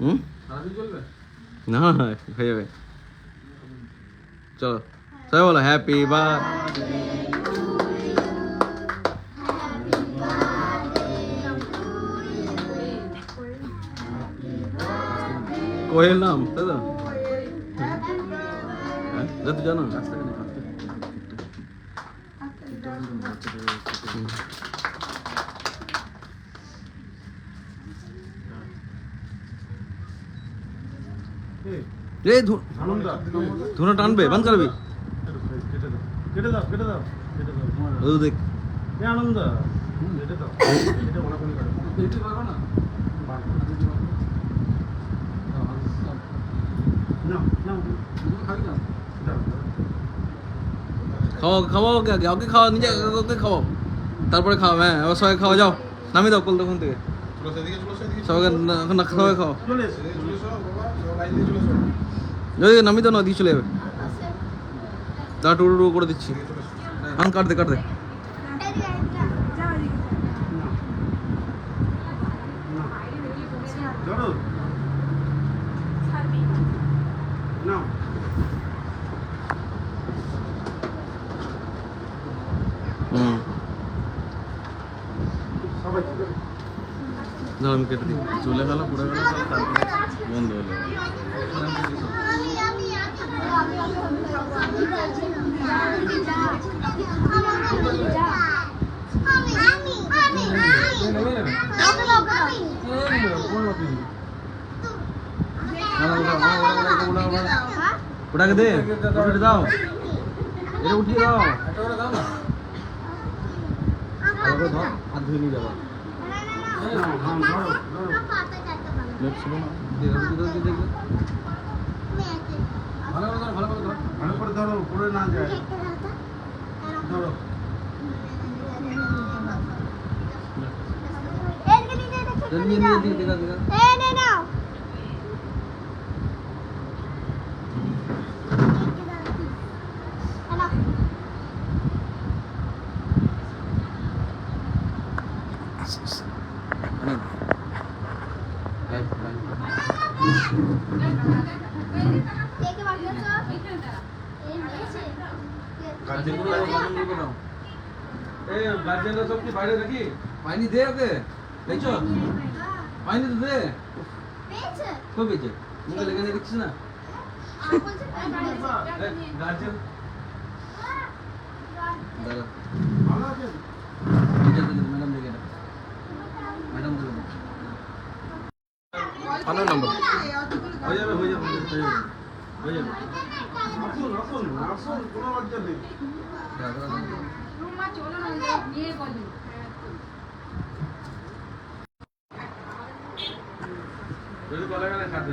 হুম না হয়ে যাবে চলো সবাই বলো হ্যাপি বা কোয়েল নাম তাই তো যেতে জানো রাস্তাঘাটে রে ধুনো টানবে, বন্ধ করবি? কেটে দাও কেটে খাওয়া খাওয়া নিজে ওকে তারপরে খাওয়া হ্যাঁ এবার সবাই খাওয়া যাও। নামিয়ে দাও কল তখন থেকে। সবাইকে না- সবাই খাও যদি নামিয়ে দাও না, দিয়ে চলে যাবে। তা টুকরো টুকরো করে দিচ্ছি। আন কাট দে কাট দে। হুম সবাই আমি কেটে দিই। চলে গেল পুরো গেল তারপরে বন্ধ হলো ওটাকে দে ওটা দাও। এটা উঠিয়ে দাও। হাত ধুয়ে নিয়ে যাব। নেট ছিল না দিয়ে দাও, দিয়ে দাও, দিয়ে দাও। ভালো করে ধর ভালো করে ধর ভালো করে ধরো পড়ে না যায় ধরো চল, নিয়ে নিয়ে দিয়ে বাইরে নাকি পানি দে ওকে দেখছো পানি তো দে কই পেয়েছে মুখে লেগে নিয়ে দেখছিস না গার্জেন হয়ে যাবে হয়ে যাবে হয়ে যাবে হয়ে যাবে। আসুন আসুন আসুন কোনো লজ্জা নেই। যদি বলা গেলে খাতে